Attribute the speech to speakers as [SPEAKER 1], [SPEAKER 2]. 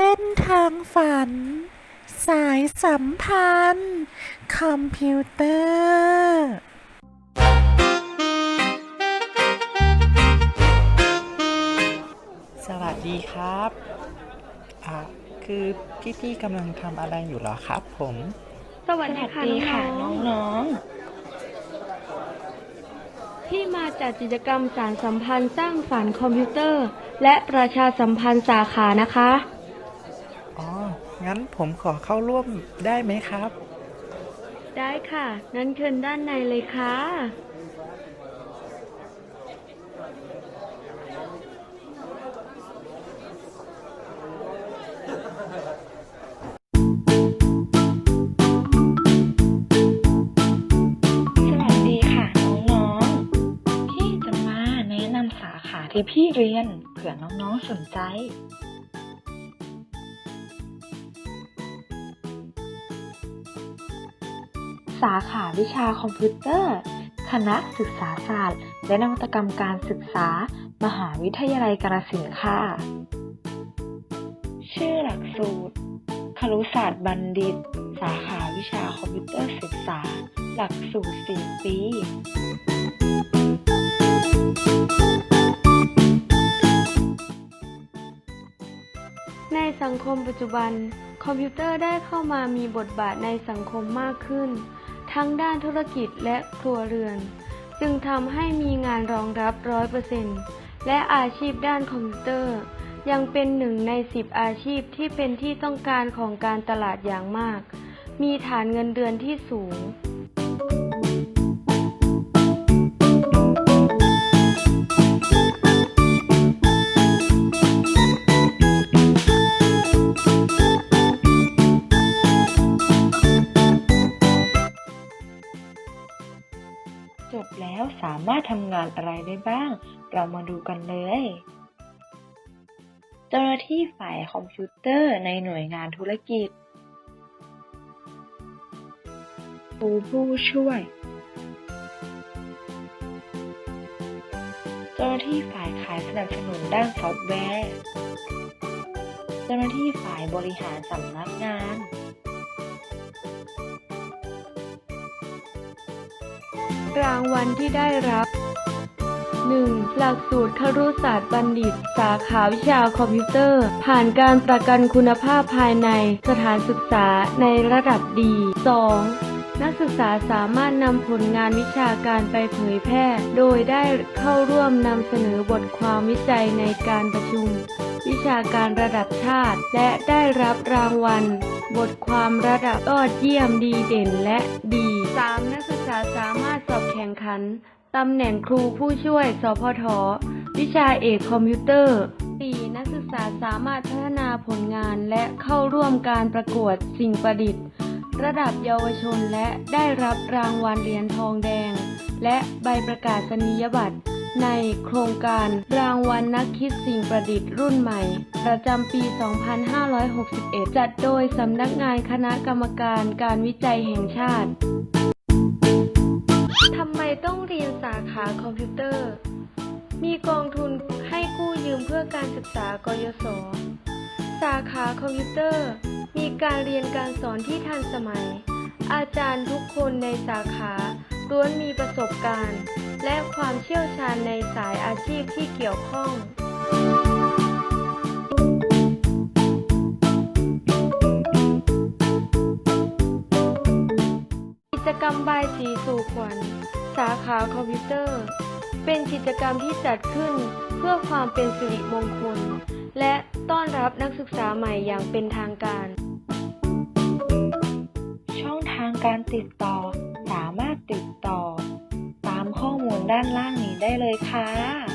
[SPEAKER 1] เส้นทางฝัน สายสัมพันธ์ คอมพิวเตอร์สวัสดีครับอ่าคือพี่ๆกำลังทำอะไรอยู่เหรอครับผม
[SPEAKER 2] สวัสดีค่ะ
[SPEAKER 3] สวัสดีค่ะ
[SPEAKER 2] น้อง
[SPEAKER 3] น้อง
[SPEAKER 2] ๆที่มาจากกิจกรรมสารสัมพันธ์สร้างฝันคอมพิวเตอร์ และประชาสัมพันธ์สาขานะคะ
[SPEAKER 1] อ๋อ งั้นผมขอเข้าร่วมได้ไหมครับ
[SPEAKER 2] ได้ค่ะนั้นเชิญด้านในเลยค่ะ
[SPEAKER 3] ๆสวัสดีค่ะ น้องๆ พี่จะมาแนะนำสาขาที่พี่เรียนเผื่อน้องๆสนใจ สาขาวิชาคอมพิวเตอร์ คณะศึกษาศาสตร์ และนวัตกรรมการศึกษา มหาวิทยาลัยกาฬสินธุ์ค่ะ ชื่อหลักสูตร ครุศาสตร์บัณฑิต สาขาวิชาคอมพิวเตอร์ศึกษา หลักสูตร 4 ปี
[SPEAKER 2] ในสังคมปัจจุบัน คอมพิวเตอร์ได้เข้ามามีบทบาทในสังคมมากขึ้น ทั้งด้านธุรกิจและครัวเรือน จึงทำให้มีงานรองรับร้อยเปอร์เซ็นต์และอาชีพด้านคอมพิวเตอร์ ยังเป็นหนึ่งในสิบอาชีพที่เป็นที่ต้องการของการตลาดอย่างมาก มีฐานเงินเดือนที่สูง
[SPEAKER 3] จบแล้วสามารถทำงานอะไรได้บ้าง เรามาดูกันเลย เจ้าหน้าที่ฝ่ายคอมพิวเตอร์ในหน่วยงานธุรกิจครูผู้ช่วย เจ้าหน้าที่ฝ่ายขายสนับสนุนด้านซอฟต์แวร์ เจ้าหน้าที่ฝ่ายบริหารสำนักงาน
[SPEAKER 2] รางวัลที่ได้รับ 1. หลักสูตรครุศาสตร์บัณฑิต สาขาวิชาคอมพิวเตอร์ ผ่านการประกันคุณภาพภายในสถานศึกษาในระดับดี 2. นักศึกษาสามารถนำผลงานวิชาการไปเผยแพร่ โดยได้เข้าร่วมนำเสนอบทความวิจัยในการประชุม วิชาการระดับชาติ และได้รับรางวัล บทความระดับยอดเยี่ยมดีเด่นและดี 3. นักศึก ข่งขันตำแหน่งครูผู้ช่วย สพท วิชาเอกคอมพิวเตอร์ 4. นักศึกษาสามารถพัฒนาผลงานและเข้าร่วมการประกวดสิ่งประดิษฐ์ ระดับเยาวชนและได้รับรางวัลเหรียญทองแดง และใบประกาศนียบัตร ในโครงการรางวัลนักคิดสิ่งประดิษฐ์รุ่นใหม่ ประจำปี 2561 จัดโดยสำนักงานคณะกรรมการการวิจัยแห่งชาติ ทำไมต้องเรียนสาขาคอมพิวเตอร์ มีกองทุนให้กู้ยืมเพื่อการศึกษากยศ สาขาคอมพิวเตอร์ มีการเรียนการสอนที่ทันสมัย อาจารย์ทุกคนในสาขาล้วนมีประสบการณ์ และความเชี่ยวชาญในสายอาชีพที่เกี่ยวข้อง จกรรมบายสีสู่ขวัญ สาขาคอมพิวเตอร์ เป็นกิจกรรมที่จัดขึ้นเพื่อความเป็นสิริมงคล และต้อนรับนักศึกษาใหม่อย่างเป็นทางการ
[SPEAKER 3] ช่องทางการติดต่อ สามารถติดต่อ ตามข้อมูลด้านล่างนี้ได้เลยค่ะ